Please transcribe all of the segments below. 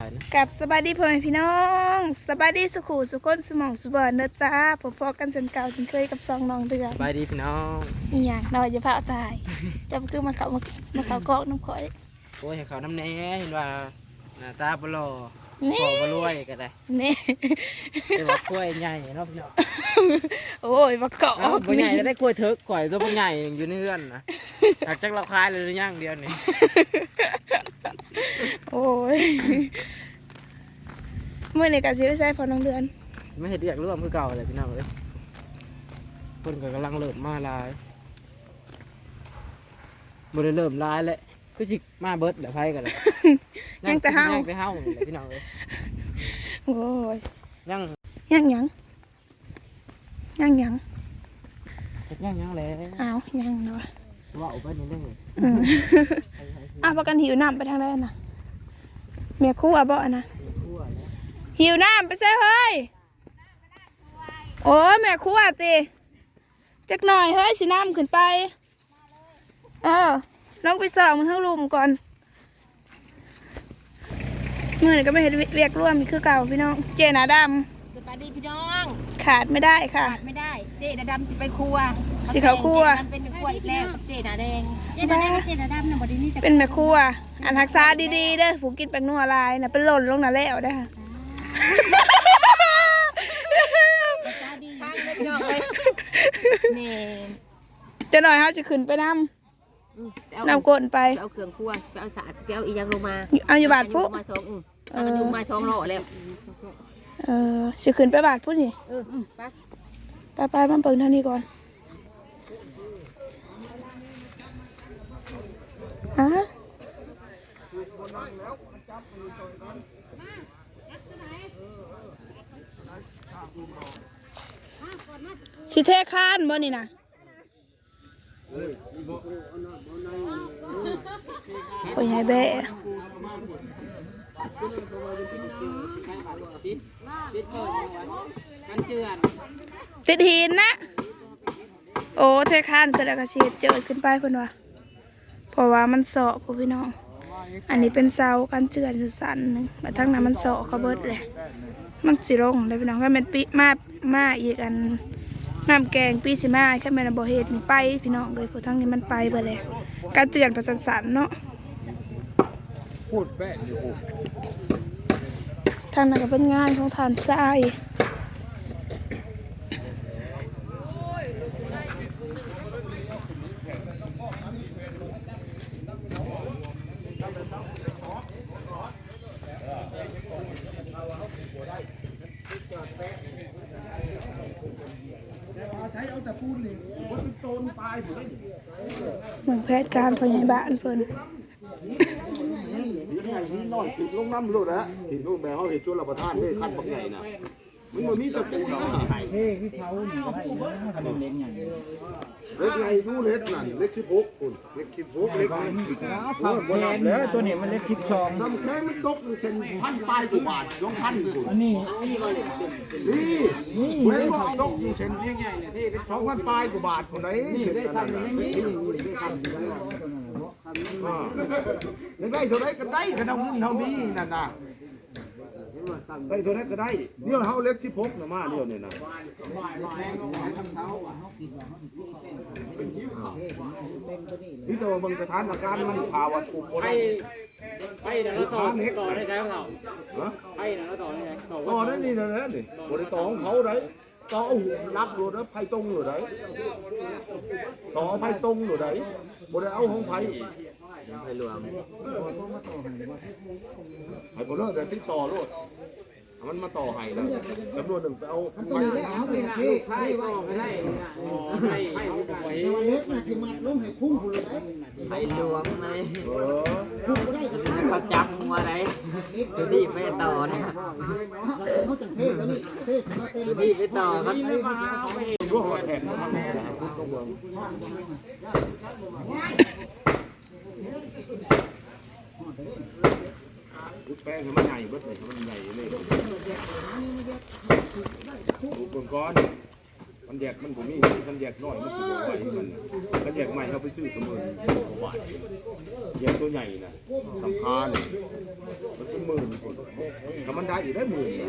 นะกับสบายดีพ่อแม่พี่น้องสบายดีสุขุสุขคนสมองสุบอนเนอะจ้าพบพอกันเช่นเก่าเช่นเคยกับซองน้องเดือนสบายดีพี่น้องอีหยังน้อยจะพาเอาตายจะคือมาเขามามาเขากอกน้ำข่อยโอ้ยให้เขาน้ำแหน่เห็นว่าหน้าตาบลอนี่พอบ่รวยก็ได้นี่แต่ว่ากล้วยใหญ่เนาะพี่น้องโอ้ยมาเกาะเอ้าบ่ใหญ่แล้วได้กล้วยเถิกก่อยตัวบ่ใหญ่อยู่ในเรือนนะหากจักเราคายเลยหรือยังเดียวนี่ โอ้ยเมื่อในการซื้อใช้พอน้องเดือนไม่เห็นเรียกร่วมคือเก่าเลยพี่น้องเอ้ยเพิ่นก็กำลังเริ่มมาหลายบ่ได้เริ่มหลายแล้วคือสิมาเบิดเดี๋ยวไผกันเลยยังแต่เฮายังแต่เฮานี่แหละพี่น้องเอ้ยโอ้ยยังยังหยังยังหยังยังยังแหล้วอ้าวยังเนาะว่าเอาไปนี่เด้ออืม อ้าวประกันหิวน้ำไปทางใดน่ะเมียคู่อะบ่อะนะคั่วแล้วหิวน้ำไปใส่เฮ้ยโอ้ยแม่ครัวติจักหน่อยเฮ้ยสิน้ำขึ้นไปเออลองไปส่องมันทั้งลุมก่อนมือนี่ก็ไม่เห็นเวียกร่วมอีกคือเก่าพี่น้อง เจนาดสวัสดีพี่น้องำขาดไม่ได้ค่ะ ขาดไม่ได้ เจดาดำสิไปครัว สิเขาครัวเจดาดำเป็นครัวอีกแล้วกับเจดาแดง เจดาแดงกับเจดาดำนะบไดีนี่จะเป็นแม่ครัว อันหักษาดีๆเด้อผูกินแป้งนัวลายนะเป็นหล่นลงน่ะแล้วได้อค่ะตาดีทางเลยพี่น้องเลยนี่จะหน่อยเขาจะขึ้นไปน้อืมไปเอาำน้ำก้นไปไปเอาเครื่องครัวไปเอาสาดไปเอาอีหยังลงมาเอาอยู่บาทปุ๊เอมาสองอืมเอากันอยู่มาสองโลแล้วเออสิขึ้นไปบาทพูดนี่เออไปไปไปๆมันเปิงเท่านี้ก่อน ฮะสิเทคานบ่นี่นะโอ้ยายแบะปิดปิดก่อนกันเจือนติดหินนะ โอ้เทคานเสร็จแล้วก็ชีดเจิดขึ้นไปเพิ่นว่า ราะว่ามันเสาะพวกพี่น้อง อันนี้เป็นเสากันเจือนสันๆหนึงแล้วทั้งนั้นมันเสาะเขาเบิดเลย มันสิลงเลยพี่น้องก็เป็นปีมามาอีกอันน้ำแกงปีสิมาแค่แม่นบ่เฮ็ดนี่ไปพี่น้องเลยเพราะทั้งนี้มันไปเบิดเลยการเจือนประสันสันๆเนาะพูดแป้อยู่ทางนั้นก็เป็นงานของทานทราย ใช้เอาแต่พูดนี่ว่า เป็นโจรตายหมดเลยเมืองแพทย์การพยาบาลเพิ่นนี่ไงนี่น้อยติดลงน้ำโลดนะติดลงแบบเขาเห็นชวนรับประทานได้ขั้นบักใหญ่นะ มันบ่มีแต่ปูนะเฮ้ที่เช้านี่ก็ได้นะขนมเล็กใหญ่เล็กใหญ่ดูเล็กนั่นเล็กสิบหกคุณเล็กสิบหกเล็กนี่สามแสนแล้วตัวนี้มันเล็กสิบสองสามแสนมันตกเซ็นพันปลายกว่าบาทสองพันคุณอันนี้นี่นี่เว้นว่าตกอยู่เซ็นสองพันปลายกว่าบาทคนไหนเซ็นกันนั่นน่ะอ่ายังได้เท่าไรก็ได้ขนาดเงินเท่านี้นั่นน่ะ ได้เท่านั้นก็ได้เดี๋ยวเฮาเล็กที่พกนะมาเดี๋ยวนี่นะนี่แต่ว่าเบางสถานการณ์มันภาวะถูกคนไปไปเดี๋ยวเราต่อต่อได้ใช่ไหมเขาฮะไปเดี๋ยวเราต่อได้ไหมต่อต่อนั่นนี่นะนั่นนี่บริต่อของเขาได้ต่อเอาหูรับหรือนะไพ่ตรงหรือไดต่อเอาไพ่ตรงหรือไดบริเอาของไพ่ อีกไปรวมไพ่บริแต่ที่ต่อโลดเอามันมาต่อให้แล้วจำนวนหนึ่งไปเอาไพ่เอาไปนะลูกไส้ก็ไม่ได้ไส้ไส้ไว้เล็กนะที่มัดลงให้คุ้งคุณเลยไส้หลวงในเออคุ้งก็ได้กับเขาจับหัวไรตัวนี้ไปต่อนะเขาจังเทศแล้วนี่เทศมาเต็มตัวนี้ไปต่อครับ ร่วมกับแขกมาทนะครับพูดตรงเมืองลูกแป้งมันใหญ่เบิดเลยมันใหญ่เลยลูกก้อนมันแยกมันบ่มีมันแยกน้อยมันสิบ่ไหวมันมันแยกใหม่เอาไปซื้อกับมือไหวแยกตัวใหญ่นะสำคัญมันเป็นหมื่นคนถ้ามันได้อีกได้หมื่นน่ะ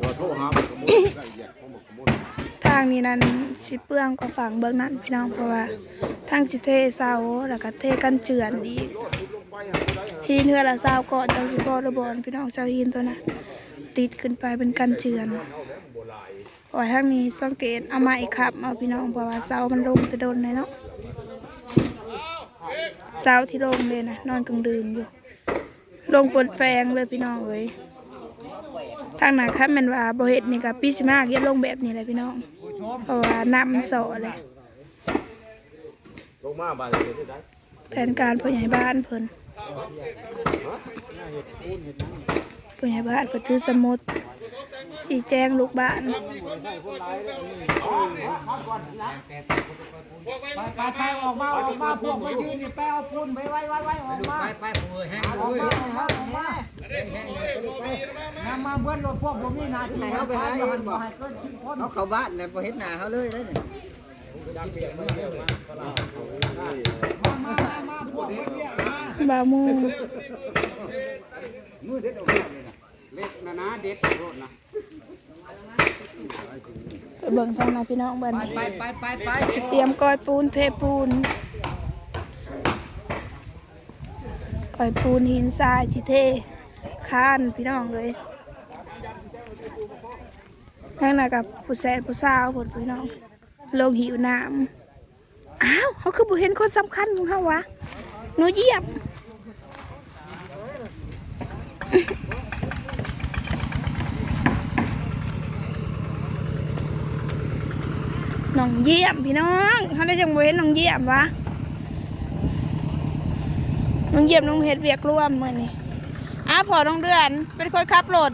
ตัวโทรหามันก็บ่ได้แยกของมันก็บ่ได้ ทางนี้นั้นสิเปลืองกว่าฝั่งเบื้องนั้นพี่น้องเพราะว่าทางจิเทเสาแล้วก็เทกันเจือนอีกหินเฮือละเสาก่อนจังสิพอระบอนพี่น้องเสาหินตัวน่ะติดขึ้นไปเป็นกันเจือนเพราะว่าทางนี้สังเกตเอามาอีกครับเอาพี่น้องเพราะว่าเสามันลงจะโดนเลยเนาะเสาที่ลงเลยนะนอนกลางดึงอยู่ ลงปิดแฟงเลยพี่น้องเอ้ย ทางนั้นครับแมันว่าบ่เห็ดนี่ก็ปีสิมากเย็ดลงแบบนี้เลยพี่น้องเพราะว่าน้ำมันสอเลยลงมาบาดเลยได้แผนการผู้ใหญ่บ้านเพิ่น ผู้ใหญ่บ้านเพิ่นถือสมุดสีแจงลูกบ้านไปไปออกมาออกมาพวกไปยืนไปเอาพุ่นไปไว้ไว้ไว้ออกมาไปมือแห้งออกมาออกมาน้ำมาเบิ้ลรถพวกผมนี่นาทีเขาไปให้มันบ่ให้ก็คนเขาเข้าบ้านเลยพอเห็นหน้าเขาเลยได้เนี่ยมามามาพวกมันเนี่ ยมาบามูมือเด็ดออกมาเลยนะเล็กนะนะเด็ดโดดนะไปเบิ่งทางนาพี่น้องบ้านไปไปไปไปเตรียมก้อยปูนเทปูนก้อยปูนหินทรายจิเทค้านพี่น้องเลยทางน้ากับผู้แสนผู้สาวผลพี่น้องลงหิวน้ำอ้าวเขาคือบุเห็นคนสำคัญของเขาวะหนูเยี่ยม น้องเยี่ยมพี่น้องเขาได้จังบ่เห็นน้องเยี่ยมวะน้องเยี่ยมน้องเฮ็ดเวียกร่วมมือนี้อ้าพอน้องเดือนเป็นคนขับรถ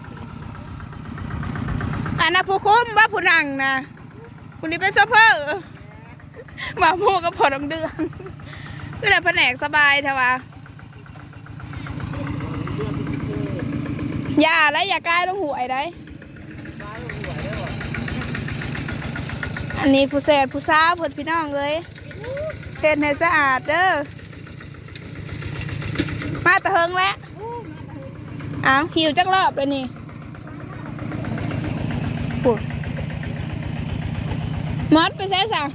อันน่ะผู้คุ้มว่าผู้นังนะผู้นี้เป็นโซเฟอร์มาหมู่กับพอน้องเดือนคือแต่แผนกสบายเถอะวะ อย่าแล้อย่าใกายลงหวยได้อันนี้ผู้แสดผู้สาวเพิ่นพี่น้องเลยเฮ็ดให้สะอาดเด้อมาตะเฮิงแล้วอ้าวหิวจักรอบเลยนี่ปุ๊บมอดไปใส่สั่ง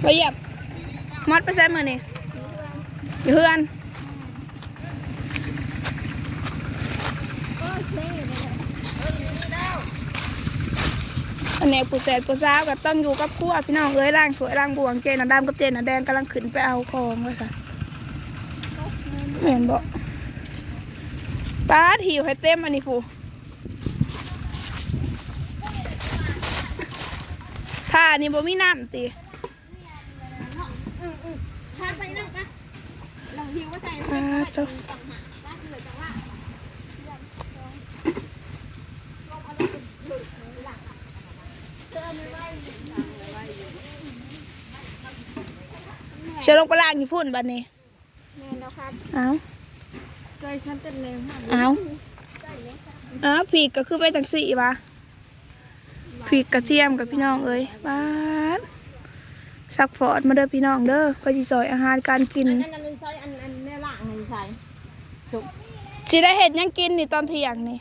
ไปเหยียบมอดไปใส่มือนี่อยู่เพื่อน นนี้ผู้แสนผู้สาวก็ต้องอยู่กับครัวพี่น้องเอ้ยร่างสวยร่างบวงเจนดำกับเจนแดงกำลังขึ้นไปเอาของเลยค่ะเห็นบอกป้าดหิวให้เต็มอันนี้ผู้ท่านี่บ่มีน้ำตีทานไปนั่งปะลองหิวว่าใส่ป้าดเจ้า ต่างหากบ้านเหลือจังว่า เชื่อลงไปล่างอยู่พุ่นบัดนี้แม่แล้วครับเอาใจฉันเต้นแรงมากเอาเอาผีกก็คือไปจังสี่วะผีกกระเทียมกับพี่น้องเอ้ยป้าดสักฟอดมาเด้อพี่น้องเด้อเพื่อที่ซอยอาหารการกินอันนั้นอันนั้นใส่อันอันแม่ล่างอันใส่สิได้เห็ดหยังกินนี่ตอนเที่ยงนี่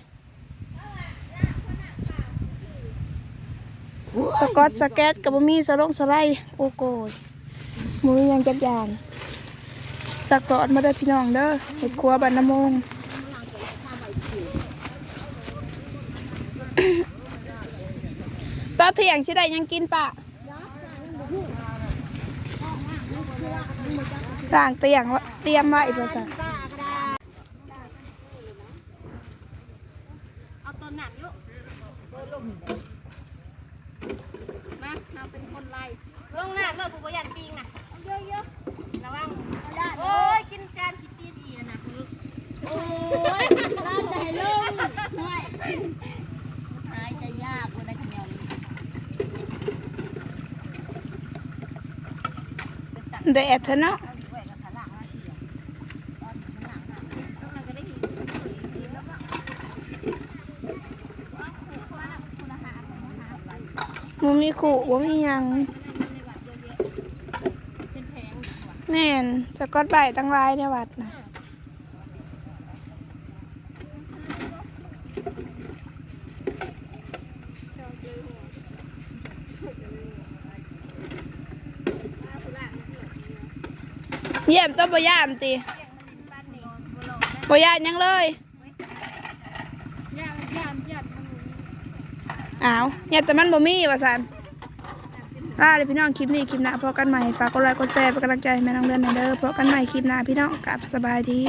สกอตสแกตกับบะมี่สลงสไลด์โอ้โกยห มูยังจัดยานสักฟอดมาเด้อพี่น้องเด้อเห็ดครัวบันนำมงตอนเที่ยงสิได้หยังกินปะต่างเตียงวะเตรียมไว้เพื่อสันเอาตัวหนักยุมาเราเป็นคนไล่ลงหน้าเมื่อผู้บริหารปีงน่ะ เระวังโอ้ยกินจกนตีดีนะโอ้ยร้านไหนลุงช่วยายใยากเลยนะขดดอะเนาะมันมีขู่ว่าไม่ยัง ม่นสกอตไบรท์ตั้งหลายในวัดน่ะเยี่ยมต้องบ่ย่ามติบ่ย่านหยังเลยย่างย่างย่างอ้าวเนี่ยแต่มันบ่มีว่าซั่น ลาเลยพี่น้องคลิปนี้คลิปหน้าพบกันใหม่ฝากกดไลค์กดแชร์เป็นกำลังใจให้แม่น้องเดือนหน่อยเด้อพบกันใหม่คลิปหน้าพี่น้องกับสบายดี